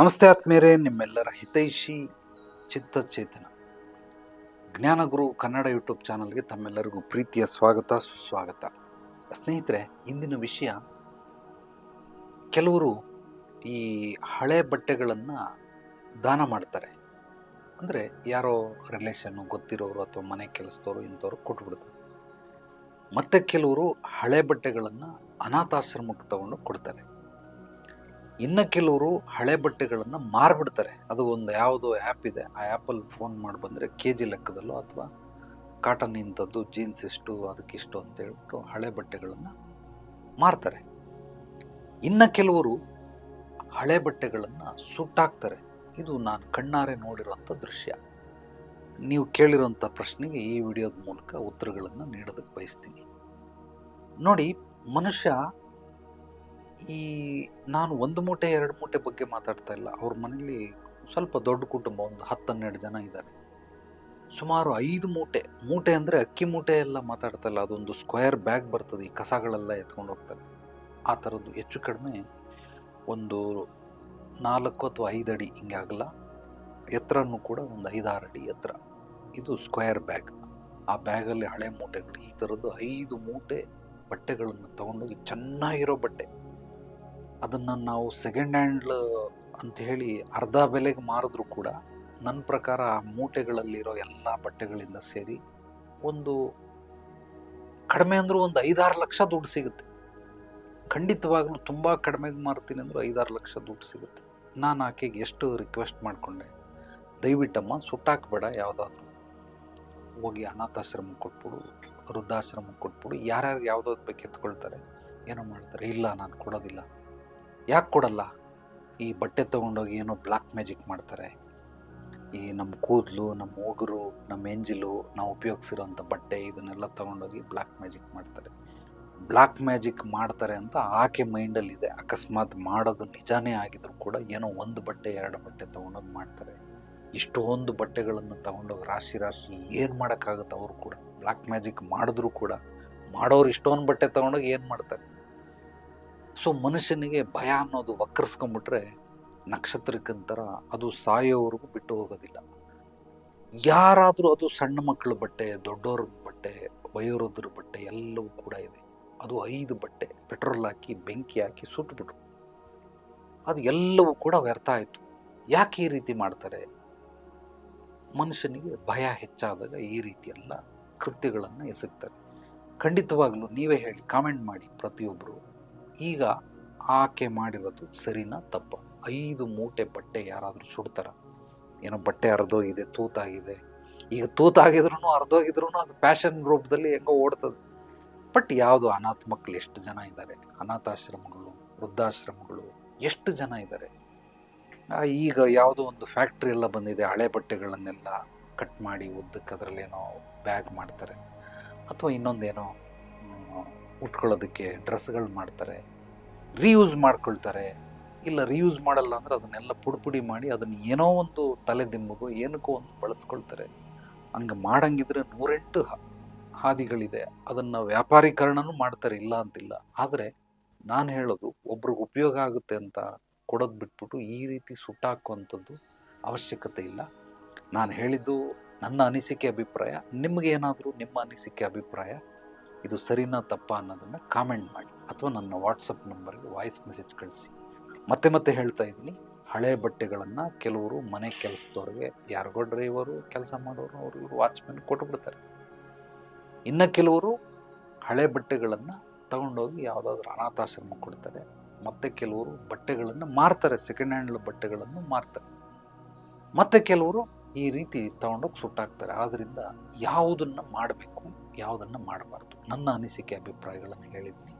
ನಮಸ್ತೆ ಆತ್ಮೀಯರೇ, ನಿಮ್ಮೆಲ್ಲರ ಹಿತೈಷಿ ಚಿತ್ತಚೇತನ. ಜ್ಞಾನಗುರು ಕನ್ನಡ ಯೂಟ್ಯೂಬ್ ಚಾನಲ್ಗೆ ತಮ್ಮೆಲ್ಲರಿಗೂ ಪ್ರೀತಿಯ ಸ್ವಾಗತ, ಸುಸ್ವಾಗತ. ಸ್ನೇಹಿತರೆ, ಇಂದಿನ ವಿಷಯ, ಕೆಲವರು ಈ ಹಳೆ ಬಟ್ಟೆಗಳನ್ನು ದಾನ ಮಾಡ್ತಾರೆ. ಅಂದರೆ ಯಾರೋ ರಿಲೇಷನ್ನು ಗೊತ್ತಿರೋರು ಅಥವಾ ಮನೆ ಕೆಲಸದವರು ಇಂಥವ್ರು ಕೊಟ್ಬಿಡ್ತಾರೆ. ಮತ್ತು ಕೆಲವರು ಹಳೆ ಬಟ್ಟೆಗಳನ್ನು ಅನಾಥಾಶ್ರಮಕ್ಕೆ ತಗೊಂಡು ಕೊಡ್ತಾರೆ. ಇನ್ನು ಕೆಲವರು ಹಳೆ ಬಟ್ಟೆಗಳನ್ನು ಮಾರ್ಬಿಡ್ತಾರೆ. ಅದು ಒಂದು ಯಾವುದೋ ಆ್ಯಪ್ ಇದೆ. ಆ ಆ್ಯಪಲ್ಲಿ ಫೋನ್ ಮಾಡಿ ಬಂದರೆ ಕೆ ಜಿ ಲೆಕ್ಕದಲ್ಲೋ ಅಥವಾ ಕಾಟನ್ ಇಂಥದ್ದು ಜೀನ್ಸ್ ಇಷ್ಟು ಅದಕ್ಕಿಷ್ಟು ಅಂತ ಹೇಳ್ಬಿಟ್ಟು ಹಳೆ ಬಟ್ಟೆಗಳನ್ನು ಮಾರ್ತಾರೆ. ಇನ್ನು ಕೆಲವರು ಹಳೆ ಬಟ್ಟೆಗಳನ್ನು ಸುಟ್ಟಾಕ್ತಾರೆ ಇದು ನಾನು ಕಣ್ಣಾರೆ ನೋಡಿರೋಂಥ ದೃಶ್ಯ. ನೀವು ಕೇಳಿರೋಂಥ ಪ್ರಶ್ನೆಗೆ ಈ ವಿಡಿಯೋದ ಮೂಲಕ ಉತ್ತರಗಳನ್ನು ನೀಡೋದಕ್ಕೆ ಬಯಸ್ತೀನಿ. ನೋಡಿ, ಮನುಷ್ಯ ಈ ನಾನು ಒಂದು ಮೂಟೆ, ಎರಡು ಮೂಟೆ ಬಗ್ಗೆ ಮಾತಾಡ್ತಾ ಇಲ್ಲ. ಅವ್ರ ಮನೇಲಿ ಸ್ವಲ್ಪ ದೊಡ್ಡ ಕುಟುಂಬ, ಒಂದು ಹತ್ತು ಹನ್ನೆರಡು ಜನ ಇದ್ದಾರೆ. ಸುಮಾರು ಐದು ಮೂಟೆ. ಮೂಟೆ ಅಂದರೆ ಅಕ್ಕಿ ಮೂಟೆ ಎಲ್ಲ ಮಾತಾಡ್ತಾ ಇಲ್ಲ. ಅದೊಂದು ಸ್ಕ್ವೇರ್ ಬ್ಯಾಗ್ ಬರ್ತದೆ. ಈ ಕಸಗಳೆಲ್ಲ ಎತ್ಕೊಂಡು ಹೋಗ್ತಾರೆ. ಆ ಥರದ್ದು ಹೆಚ್ಚು ಕಡಿಮೆ ಒಂದು ನಾಲ್ಕು ಅಥವಾ ಐದು ಅಡಿ ಹಿಂಗೆ ಆಗಲ್ಲ ಎತ್ತರನೂ ಕೂಡ ಒಂದು ಐದಾರು ಅಡಿ ಎತ್ತರ ಇದು ಸ್ಕ್ವೇರ್ ಬ್ಯಾಗ್ ಆ ಬ್ಯಾಗಲ್ಲಿ ಹಳೆ ಮೂಟೆಗಳು. ಈ ಥರದ್ದು ಐದು ಮೂಟೆ ಬಟ್ಟೆಗಳನ್ನು ತೊಗೊಂಡೋಗಿ ಚೆನ್ನಾಗಿರೋ ಬಟ್ಟೆ. ಅದನ್ನು ನಾವು ಸೆಕೆಂಡ್ ಹ್ಯಾಂಡ್ ಅಂತ ಹೇಳಿ ಅರ್ಧ ಬೆಲೆಗೆ ಮಾರಿದ್ರೂ ಕೂಡ ನನ್ನ ಪ್ರಕಾರ ಆ ಮೂಟೆಗಳಲ್ಲಿರೋ ಎಲ್ಲ ಬಟ್ಟೆಗಳಿಂದ ಸೇರಿ ಒಂದು ಕಡಿಮೆ ಅಂದರೂ ಒಂದು ಐದಾರು ಲಕ್ಷ ದುಡ್ಡು ಸಿಗುತ್ತೆ. ಖಂಡಿತವಾಗ್ಲೂ ತುಂಬ ಕಡಿಮೆಗೆ ಮಾರ್ತೀನಿ ಅಂದರೂ ಐದಾರು ಲಕ್ಷ ದುಡ್ಡು ಸಿಗುತ್ತೆ. ನಾನು ಆಕೆಗೆ ಎಷ್ಟು ರಿಕ್ವೆಸ್ಟ್ ಮಾಡಿಕೊಂಡೆ, ದಯವಿಟ್ಟಮ್ಮ ಸುಟ್ಟಾಕ್ಬೇಡ ಯಾವುದಾದ್ರೂ. ಹೋಗಿ ಅನಾಥಾಶ್ರಮ ಕೊಟ್ಬಿಡು ವೃದ್ಧಾಶ್ರಮ ಕೊಟ್ಬಿಡು, ಯಾರ್ಯಾರು ಯಾವುದಾದ್ರು ಬೇಕು ಎತ್ಕೊಳ್ತಾರೆ, ಏನೋ ಮಾಡ್ತಾರೆ, ಇಲ್ಲ, ನಾನು ಕೊಡೋದಿಲ್ಲ. ಯಾಕೆ ಕೊಡಲ್ಲ? ಈ ಬಟ್ಟೆ ತೊಗೊಂಡೋಗಿ ಏನೋ ಬ್ಲ್ಯಾಕ್ ಮ್ಯಾಜಿಕ್ ಮಾಡ್ತಾರೆ. ಈ ನಮ್ಮ ಕೂದಲು ನಮ್ಮ ಉಗುರು ನಮ್ಮ ಎಂಜಿಲು ನಾವು ಉಪಯೋಗಿಸಿರೋಂಥ ಬಟ್ಟೆ ಇದನ್ನೆಲ್ಲ ತೊಗೊಂಡೋಗಿ ಬ್ಲ್ಯಾಕ್ ಮ್ಯಾಜಿಕ್ ಮಾಡ್ತಾರೆ. ಬ್ಲ್ಯಾಕ್ ಮ್ಯಾಜಿಕ್ ಮಾಡ್ತಾರೆ ಅಂತ ಆಕೆ ಮೈಂಡಲ್ಲಿದೆ. ಅಕಸ್ಮಾತ್ ಮಾಡೋದು ನಿಜಾನೇ ಆಗಿದ್ರು ಕೂಡ ಏನೋ ಒಂದು ಬಟ್ಟೆ, ಎರಡು ಬಟ್ಟೆ ತೊಗೊಂಡೋಗಿ ಮಾಡ್ತಾರೆ. ಇಷ್ಟೊಂದು ಬಟ್ಟೆಗಳನ್ನು ತೊಗೊಂಡೋಗಿ ರಾಶಿ ರಾಶಿ ಏನು ಮಾಡೋಕ್ಕಾಗುತ್ತೆ ಅವರು ಕೂಡ? ಬ್ಲ್ಯಾಕ್ ಮ್ಯಾಜಿಕ್ ಮಾಡಿದ್ರು ಕೂಡ ಮಾಡೋರು ಇಷ್ಟೊಂದು ಬಟ್ಟೆ ತೊಗೊಂಡೋಗಿ ಏನು ಮಾಡ್ತಾರೆ? ಸೊ ಮನುಷ್ಯನಿಗೆ ಭಯ ಅನ್ನೋದು ವಕ್ರಿಸ್ಕೊಂಡ್ಬಿಟ್ರೆ ನಕ್ಷತ್ರಕ್ಕಂತರ ಅದು ಸಾಯೋವರೆಗೂ ಬಿಟ್ಟು ಹೋಗೋದಿಲ್ಲ. ಯಾರಾದರೂ ಅದು ಸಣ್ಣ ಮಕ್ಕಳ ಬಟ್ಟೆ ದೊಡ್ಡವ್ರ ಬಟ್ಟೆ, ವಯೋವೃದ್ಧರ ಬಟ್ಟೆ ಎಲ್ಲವೂ ಕೂಡ ಇದೆ. ಅದು ಐದು ಬಟ್ಟೆ, ಪೆಟ್ರೋಲ್ ಹಾಕಿ, ಬೆಂಕಿ ಹಾಕಿ ಸುಟ್ಬಿಟ್ರು ಅದು ಎಲ್ಲವೂ ಕೂಡ ವ್ಯರ್ಥ ಆಯಿತು. ಯಾಕೆ ಈ ರೀತಿ ಮಾಡ್ತಾರೆ? ಮನುಷ್ಯನಿಗೆ ಭಯ ಹೆಚ್ಚಾದಾಗ ಈ ರೀತಿಯೆಲ್ಲ ಕೃತ್ಯಗಳನ್ನು ಎಸಗ್ತಾರೆ. ಖಂಡಿತವಾಗಲೂ ನೀವೇ ಹೇಳಿ, ಕಾಮೆಂಟ್ ಮಾಡಿ ಪ್ರತಿಯೊಬ್ಬರು ಈಗ ಆಕೆ ಮಾಡಿರೋದು ಸರಿನಾ ತಪ್ಪ? ಐದು ಮೂಟೆ ಬಟ್ಟೆ ಯಾರಾದರೂ ಸುಡ್ತಾರ? ಏನೋ ಬಟ್ಟೆ ಹರಿದೋಗಿದೆ, ತೂತಾಗಿದೆ. ಈಗ ತೂತಾಗಿದ್ರು ಹರಿದೋಗಿದ್ರು ಅದು ಫ್ಯಾಷನ್ ರೂಪದಲ್ಲಿ ಹೆಂಗೋ ಓಡ್ತದೆ. ಬಟ್ ಯಾವುದು ಅನಾಥ ಮಕ್ಕಳು ಎಷ್ಟು ಜನ ಇದ್ದಾರೆ? ಅನಾಥಾಶ್ರಮಗಳು, ವೃದ್ಧಾಶ್ರಮಗಳು ಎಷ್ಟು ಜನ ಇದ್ದಾರೆ? ಈಗ ಯಾವುದೋ ಒಂದು ಫ್ಯಾಕ್ಟ್ರಿ ಎಲ್ಲ ಬಂದಿದೆ, ಹಳೆ ಬಟ್ಟೆಗಳನ್ನೆಲ್ಲ ಕಟ್ ಮಾಡಿ ಉದ್ದಕ್ಕೆ ಅದರಲ್ಲೇನೋ ಬ್ಯಾಗ್ ಮಾಡ್ತಾರೆ. ಅಥವಾ ಇನ್ನೊಂದೇನೋ ಉಟ್ಕೊಳ್ಳೋದಕ್ಕೆ ಡ್ರೆಸ್ಗಳು ಮಾಡ್ತಾರೆ ರೀಯೂಸ್ ಮಾಡ್ಕೊಳ್ತಾರೆ. ಇಲ್ಲ ರೀಯೂಸ್ ಮಾಡಲ್ಲ ಅಂದರೆ ಅದನ್ನೆಲ್ಲ ಪುಡಿ ಪುಡಿ ಮಾಡಿ ಅದನ್ನು ಏನೋ ಒಂದು ತಲೆ ದಿಂಬಗೋ ಏನಕ್ಕೋ ಒಂದು ಬಳಸ್ಕೊಳ್ತಾರೆ. ಹಂಗೆ ಮಾಡಂಗಿದ್ರೆ ನೂರೆಂಟು ಹಾದಿಗಳಿದೆ. ಅದನ್ನು ವ್ಯಾಪಾರೀಕರಣನೂ ಮಾಡ್ತಾರೆ, ಇಲ್ಲ ಅಂತಿಲ್ಲ. ಆದರೆ ನಾನು ಹೇಳೋದು ಒಬ್ರಿಗೆ ಉಪಯೋಗ ಆಗುತ್ತೆ ಅಂತ ಕೊಡೋದು ಬಿಟ್ಬಿಟ್ಟು ಈ ರೀತಿ ಸುಟ್ಟಾಕುವಂಥದ್ದು ಅವಶ್ಯಕತೆ ಇಲ್ಲ. ನಾನು ಹೇಳಿದ್ದು ನನ್ನ ಅನಿಸಿಕೆ ಅಭಿಪ್ರಾಯ ನಿಮಗೇನಾದರೂ ನಿಮ್ಮ ಅನಿಸಿಕೆ ಅಭಿಪ್ರಾಯ ಇದು ಸರಿನಾ ತಪ್ಪ ಅನ್ನೋದನ್ನು ಕಾಮೆಂಟ್ ಮಾಡಿ ಅಥವಾ ನನ್ನ ವಾಟ್ಸಪ್ ನಂಬರ್ಗೆ ವಾಯ್ಸ್ ಮೆಸೇಜ್ ಕಳಿಸಿ. ಮತ್ತೆ ಮತ್ತೆ ಹೇಳ್ತಾ ಇದ್ದೀನಿ, ಹಳೆ ಬಟ್ಟೆಗಳನ್ನು ಕೆಲವರು ಮನೆ ಕೆಲಸದವ್ರಿಗೆ, ಯಾರಿಗೋ ಡ್ರೈವರು ಕೆಲಸ ಮಾಡೋರು ಅವರು ಇವರು ವಾಚ್ಮೆನ್ ಕೊಟ್ಟುಬಿಡ್ತಾರೆ ಇನ್ನು ಕೆಲವರು ಹಳೆ ಬಟ್ಟೆಗಳನ್ನು ತಗೊಂಡೋಗಿ ಯಾವುದಾದ್ರೂ ಅನಾಥಾಶ್ರಮ ಕೊಡ್ತಾರೆ, ಮತ್ತೆ ಕೆಲವರು ಬಟ್ಟೆಗಳನ್ನು ಮಾರ್ತಾರೆ ಸೆಕೆಂಡ್ ಹ್ಯಾಂಡ್ ಬಟ್ಟೆಗಳನ್ನು ಮಾರ್ತಾರೆ. ಮತ್ತೆ ಕೆಲವರು ಈ ರೀತಿ ತಗೊಂಡೋಗಿ ಸುಟ್ಟಾಕ್ತಾರೆ. ಆದ್ದರಿಂದ ಯಾವುದನ್ನು ಮಾಡಬೇಕು? ಯಾವುದನ್ನು ಮಾಡಬಾರ್ದು. ನನ್ನ ಅನಿಸಿಕೆ, ಅಭಿಪ್ರಾಯಗಳನ್ನು ಹೇಳಿದ್ದೀನಿ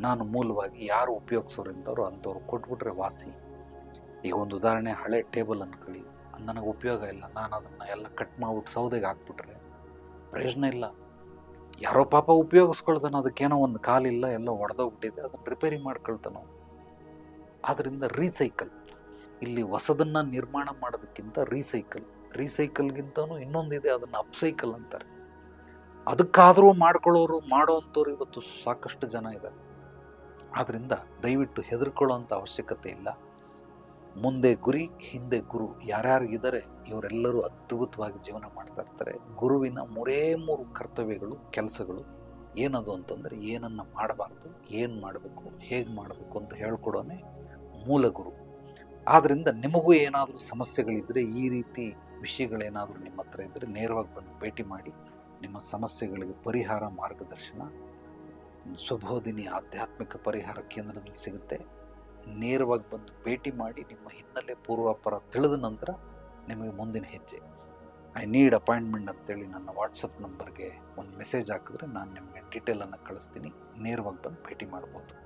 ನಾನು ಮೂಲವಾಗಿ ಯಾರು ಉಪಯೋಗಿಸೋರು ಇಂಥವ್ರು ಅಂಥವ್ರು ಕೊಟ್ಬಿಟ್ರೆ ವಾಸಿ. ಈಗ ಒಂದು ಉದಾಹರಣೆ, ಹಳೆ ಟೇಬಲ್ ಅನ್ಕೊಳ್ಳಿ. ನನಗೆ ಉಪಯೋಗ ಇಲ್ಲ. ನಾನು ಅದನ್ನು ಎಲ್ಲ ಕಟ್ ಮಾಡ್ಬಿಟ್ಟು ಸೌದೆಗೆ ಹಾಕ್ಬಿಟ್ರೆ ಪ್ರಯೋಜನ ಇಲ್ಲ. ಯಾರೋ ಪಾಪ ಉಪಯೋಗಿಸ್ಕೊಳ್ತಾನೆ, ಅದಕ್ಕೇನೋ ಒಂದು ಕಾಲಿಲ್ಲ, ಎಲ್ಲ ಒಡೆದೋಗ್ಬಿಟ್ಟಿದೆ, ಅದನ್ನು ರಿಪೇರಿ ಮಾಡ್ಕೊಳ್ತಾನೋ. ಆದ್ದರಿಂದ ರೀಸೈಕಲ್. ಇಲ್ಲಿ ಹೊಸದನ್ನು ನಿರ್ಮಾಣ ಮಾಡೋದಕ್ಕಿಂತ ರೀಸೈಕಲ್. ರೀಸೈಕಲ್ಗಿಂತನೂ ಇನ್ನೊಂದಿದೆ, ಅದನ್ನು ಅಪ್ಸೈಕಲ್ ಅಂತಾರೆ. ಅದಕ್ಕಾದರೂ ಮಾಡ್ಕೊಳ್ಳೋರು ಮಾಡೋವಂಥವ್ರು ಇವತ್ತು ಸಾಕಷ್ಟು ಜನ ಇದ್ದಾರೆ. ಆದ್ದರಿಂದ ದಯವಿಟ್ಟು ಹೆದರ್ಕೊಳ್ಳೋಂಥ ಅವಶ್ಯಕತೆ ಇಲ್ಲ. ಮುಂದೆ ಗುರಿ, ಹಿಂದೆ ಗುರು ಯಾರ್ಯಾರಿಗಿದ್ದಾರೆ ಇವರೆಲ್ಲರೂ ಅದ್ಭುತವಾಗಿ ಜೀವನ ಮಾಡ್ತಾ ಇರ್ತಾರೆ. ಗುರುವಿನ ಮೂರೇ ಮೂರು ಕರ್ತವ್ಯಗಳು, ಕೆಲಸಗಳು ಏನದು ಅಂತಂದರೆ ಏನನ್ನು ಮಾಡಬಾರ್ದು, ಏನು ಮಾಡಬೇಕು, ಹೇಗೆ ಮಾಡಬೇಕು ಅಂತ ಹೇಳ್ಕೊಡೋನೆ ಮೂಲ ಗುರು. ಆದ್ದರಿಂದ ನಿಮಗೂ ಏನಾದರೂ ಸಮಸ್ಯೆಗಳಿದ್ದರೆ ಈ ರೀತಿ ವಿಷಯಗಳೇನಾದರೂ ನಿಮ್ಮ ಹತ್ರ ಇದ್ದರೆ ನೇರವಾಗಿ ಬಂದು ಭೇಟಿ ಮಾಡಿ. ನಿಮ್ಮ ಸಮಸ್ಯೆಗಳಿಗೆ ಪರಿಹಾರ ಮಾರ್ಗದರ್ಶನ ಸುಬೋಧಿನಿ ಆಧ್ಯಾತ್ಮಿಕ ಪರಿಹಾರ ಕೇಂದ್ರದಲ್ಲಿ ಸಿಗುತ್ತೆ. ನೇರವಾಗಿ ಬಂದು ಭೇಟಿ ಮಾಡಿ ನಿಮ್ಮ ಹಿನ್ನೆಲೆ ಪೂರ್ವಾಪರ ತಿಳಿದ ನಂತರ ನಿಮಗೆ ಮುಂದಿನ ಹೆಜ್ಜೆ. ಐ ನೀಡ್ ಅಪಾಯಿಂಟ್ಮೆಂಟ್ ಅಂತೇಳಿ ನನ್ನ ವಾಟ್ಸಪ್ ನಂಬರ್ಗೆ ಒಂದು ಮೆಸೇಜ್ ಹಾಕಿದ್ರೆ ನಾನು ನಿಮಗೆ ಡೀಟೇಲನ್ನು ಕಳಿಸ್ತೀನಿ. ನೇರವಾಗಿ ಬಂದು ಭೇಟಿ ಮಾಡ್ಬೋದು.